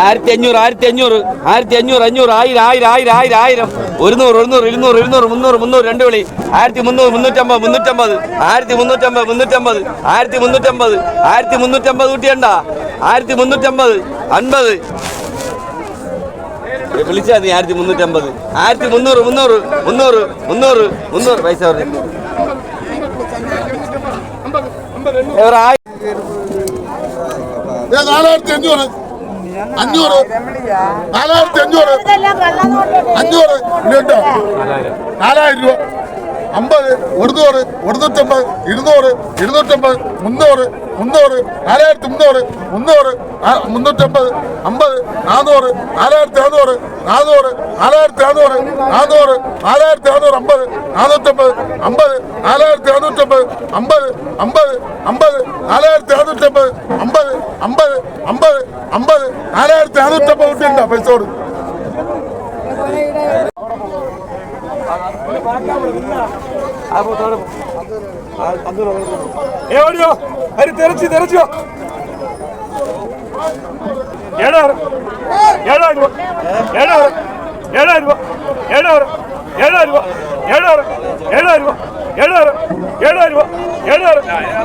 ആയിരത്തി അഞ്ഞൂറ് ആയിരത്തി അഞ്ഞൂറ് ആയിരത്തി അഞ്ഞൂറ് അഞ്ഞൂറ് ആയിരം ആയിരം ആയിരം ആയിരം ആയിരം. ഒരുന്നൂറ് ഒരുന്നൂറ് ഇരുന്നൂറ് ഇരുന്നൂറ് മുന്നൂറ് മുന്നൂറ് രണ്ട് വിളി. ആയിരത്തി മുന്നൂറ് മുന്നൂറ്റമ്പത് മുന്നൂറ്റമ്പത്. ആയിരത്തി മുന്നൂറ്റമ്പത്. മുന്നൂറ്റമ്പത് ആയിരത്തി മുന്നൂറ്റമ്പത് ആയിരത്തി മുന്നൂറ്റമ്പത് കൂട്ടിയണ്ട ആയിരത്തി മുന്നൂറ്റമ്പത് അൻപത് വിളിച്ചാൽ മതി ആയിരത്തി മുന്നൂറ്റമ്പത് ആയിരത്തി മുന്നൂറ് മുന്നൂറ് മുന്നൂറ് മുന്നൂറ്. മുന്നൂറ് പൈസ പറഞ്ഞു. ആയിരത്തി ആയി അഞ്ഞൂറ് അഞ്ഞൂറ്. നാലായിരത്തി അഞ്ഞൂറ്. അഞ്ഞൂറ്. നാലായിരം രൂപ. അമ്പത് ഒരുന്നൂറ് ഒരുന്നൂറ്റമ്പത് ഇരുന്നൂറ് ഇരുന്നൂറ്റമ്പത് മുന്നൂറ് മുന്നൂറ് നാലായിരത്തി മുന്നൂറ് മുന്നൂറ് മുന്നൂറ്റമ്പത് അമ്പത് നാനൂറ് നാലായിരത്തി നാനൂറ് നാനൂറ് നാലായിരത്തി നാനൂറ് നാനൂറ് നാലായിരത്തി നാനൂറ് അമ്പത് നാനൂറ്റമ്പത് അമ്പത് നാലായിരത്തി നാനൂറ്റമ്പത് അമ്പത് അമ്പത് അമ്പത് നാലായിരത്തി നാനൂറ്റമ്പത് അമ്പത് അമ്പത് അമ്പത് അമ്പത് നാലായിരത്തി നാനൂറ്റമ്പത് കുട്ടിയുണ്ടോ പൈസ കൊടുക്കും. എവിടെയോ അത് തെരച്ചു തെരച്ചോ ഏഴായിരം രൂപ ഏഴായിരം രൂപ ഏഴായിരം രൂപ ഏഴായിരം രൂപ ഏഴായിരം രൂപ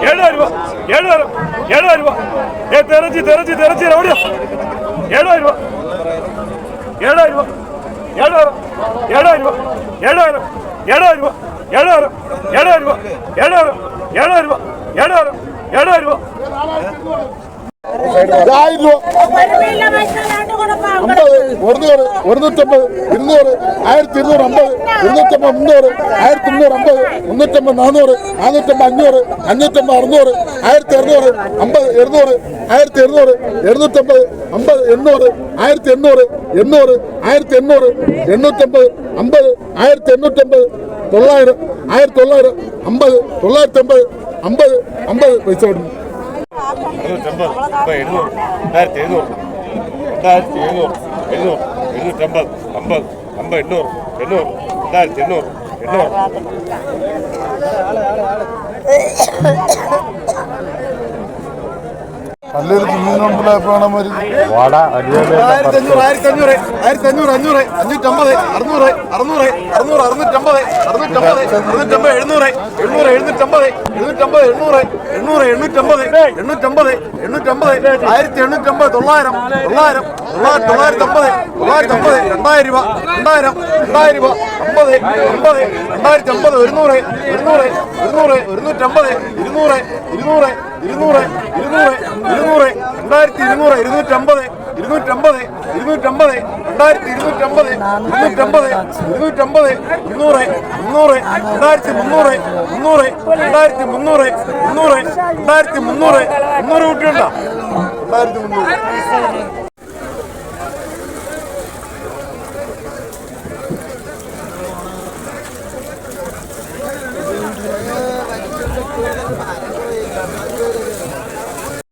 ഏഴായിരം രൂപ ഏഴായിരം രൂപ ഏ തെരച്ച് തെരച്ച് തെരച്ച് ഏഴായിരം രൂപ ഏഴായിരം രൂപ ഏഴാറ് ഏഴായിരം രൂപ. ഏഴായിരം ഏഴായിരം രൂപ. ഏഴാറ് ഏഴായിരം രൂപ. ഏഴായിരം രൂപ. ഏഴായിരം രൂപ. ആയിരം രൂപ അമ്പത് ഒരുന്നൂറ് ഒരുന്നൂറ്റമ്പത് ഇരുന്നൂറ് ആയിരത്തി ഇരുന്നൂറ് അമ്പത് ഇരുന്നൂറ്റമ്പത് മുന്നൂറ് ആയിരത്തി മുന്നൂറ് അമ്പത് മുന്നൂറ്റമ്പത് നാനൂറ് നാനൂറ്റമ്പത് അഞ്ഞൂറ് അഞ്ഞൂറ്റമ്പത് അറുന്നൂറ് ആയിരത്തി അറുന്നൂറ് അമ്പത് എഴുന്നൂറ് ആയിരത്തി എഴുന്നൂറ് എഴുന്നൂറ്റമ്പത് അമ്പത് എണ്ണൂറ് ആയിരത്തി എണ്ണൂറ് എണ്ണൂറ് ആയിരത്തി എണ്ണൂറ് എണ്ണൂറ്റമ്പത് അമ്പത് ആയിരത്തി എണ്ണൂറ്റമ്പത് തൊള്ളായിരം ആയിരത്തി തൊള്ളായിരം അമ്പത് തൊള്ളായിരത്തി അമ്പത് അമ്പത് അമ്പത് പൈസ കൊടുക്കും എഴുന്നൂറ്റമ്പത് ഇപ്പൊ എഴുന്നൂറ് രണ്ടായിരത്തി എഴുന്നൂറ് രണ്ടായിരത്തി എഴുന്നൂറ് എഴുന്നൂറ് എഴുന്നൂറ്റമ്പത് അമ്പത് അമ്പത് എണ്ണൂറ് എണ്ണൂറ് രണ്ടായിരത്തി എണ്ണൂറ് എണ്ണൂറ് നല്ലൊരു കുഞ്ഞിനുണ്ടായപ്പോഴാണ് മരി ആയിരത്തി അഞ്ഞൂറ് ആയിരത്തി അഞ്ഞൂറ് ആയിരത്തി അഞ്ഞൂറ് അഞ്ഞൂറ് അഞ്ഞൂറ്റമ്പത് അറുന്നൂറ് അറുന്നൂറ് അറുന്നൂറ് അറുന്നൂറ്റമ്പത് അറുന്നൂറ്റമ്പത് അറുന്നൂറ്റമ്പത് എഴുന്നൂറ് എണ്ണൂറ് എഴുന്നൂറ്റമ്പത് എഴുന്നൂറ്റമ്പത് എണ്ണൂറ് എണ്ണൂറ് എണ്ണൂറ്റമ്പത് എണ്ണൂറ്റമ്പത് എണ്ണൂറ്റമ്പത് ആയിരത്തി എണ്ണൂറ്റമ്പത് തൊള്ളായിരം തൊള്ളായിരം തൊള്ളായിരത്തി തൊള്ളായിരത്തി അമ്പത് തൊള്ളായിരത്തി അമ്പത് രണ്ടായിരം രൂപ രണ്ടായിരം രണ്ടായിരം രൂപ അമ്പത് അമ്പത് രണ്ടായിരത്തി അമ്പത് ഒരുന്നൂറ് ഒരുന്നൂറ് ഒരുന്നൂറ് ഒരുന്നൂറ്റമ്പത് ഇരുന്നൂറ് ഇരുന്നൂറ് ഇരുന്നൂറ് ഇരുന്നൂറ് ഇരുന്നൂറ് രണ്ടായിരത്തി ഇരുന്നൂറ് ഇരുന്നൂറ്റമ്പത് ഇരുന്നൂറ്റമ്പത് ഇരുന്നൂറ്റമ്പത് രണ്ടായിരത്തി ഇരുന്നൂറ്റമ്പത് ഇരുന്നൂറ്റമ്പത് ഇരുന്നൂറ്റമ്പത് മുന്നൂറ് മുന്നൂറ് രണ്ടായിരത്തി മുന്നൂറ് മുന്നൂറ് രണ്ടായിരത്തി മുന്നൂറ് മുന്നൂറ് രണ്ടായിരത്തി മുന്നൂറ് മുന്നൂറ് കുട്ടിയുണ്ടോ രണ്ടായിരത്തി മുന്നൂറ്